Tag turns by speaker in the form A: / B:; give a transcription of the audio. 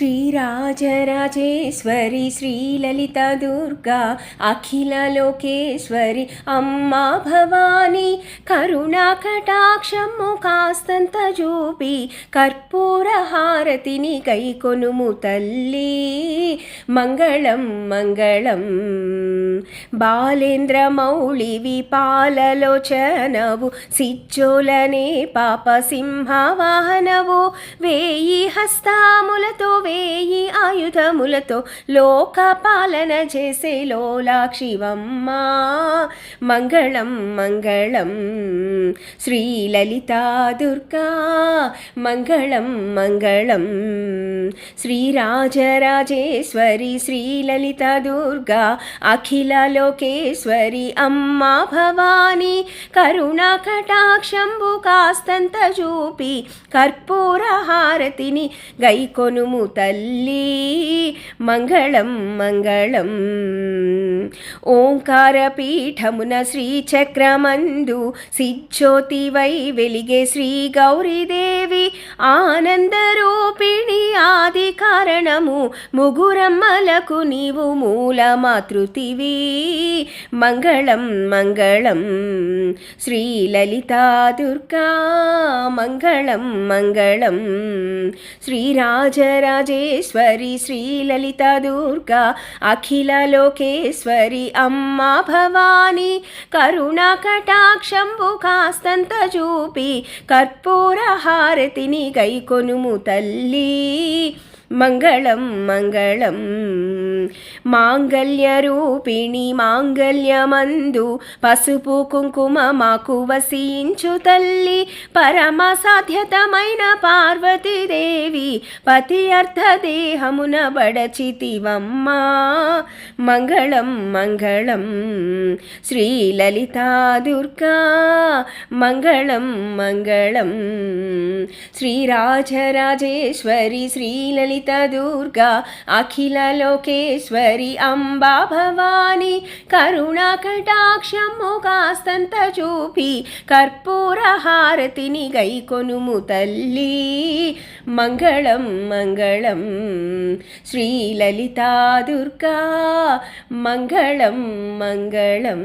A: శ్రీరాజరాజేశ్వరి శ్రీలలిత దుర్గా అఖిల లోకేశ్వరి అమ్మా భవాని కరుణా కటాక్షము కాస్తంత చూపి కర్పూర హారతిని కైకొనుము తల్లి. మంగళం మంగళం. బాలేంద్ర మౌళివి పాలలోచనవు సిచ్చోలనే పాప సింహవాహనవు. వేయి హస్తాములతో వేయి ఆయుధములతో లోక పాలన చేసే లోలాక్షివమ్మ. మంగళం మంగళం శ్రీలలితా దుర్గా. మంగళం మంగళం శ్రీరాజరాజేశ్వరి శ్రీలలిత దుర్గా అఖిల లోకేశ్వరి అమ్మా భవాని కరుణా కటాక్షంబు కాస్తంత చూపి కర్పూర హారతిని గైకొనుము తల్లి. మంగళం మంగళం. ఓంకార పీఠమున శ్రీచక్రమందు సిజ్యోతివై వెలిగే శ్రీ గౌరీదేవి ఆనంద కారణము ముగురమ్మలకు నీవు మూల మాతృతివి మంగళం మంగళం శ్రీలలితా దుర్గా. మంగళం మంగళం శ్రీరాజరాజేశ్వరి శ్రీలలిత దుర్గా. అఖిల లోకేశ్వరి అమ్మా భవాని. కరుణా కటాక్షంబు కాస్తంత చూపి. కర్పూర హారతిని గైకొనుము తల్లి. మంగళం మంగళం మాంగళ్యరూపిణి మాంగళ్యమందు పసుపు కుంకుమ మాకు వసించు తల్లి పరమ సాధ్యతమైన పార్వతీదేవి పతి అర్థదేహమున బడచితివమ్మ. మంగళం మంగళం శ్రీలలితా దుర్గా మంగళం మంగళం శ్రీరాజరాజేశ్వరి శ్రీలలిత దుర్గా అఖిల లోకేశ్వరి అంబా భవాని కరుణా కటాక్షము కాస్తంత చూపి కర్పూర హారతిని గైకొనుము తల్లి. మంగళం మంగళం శ్రీలలితా దుర్గా. మంగళం మంగళం.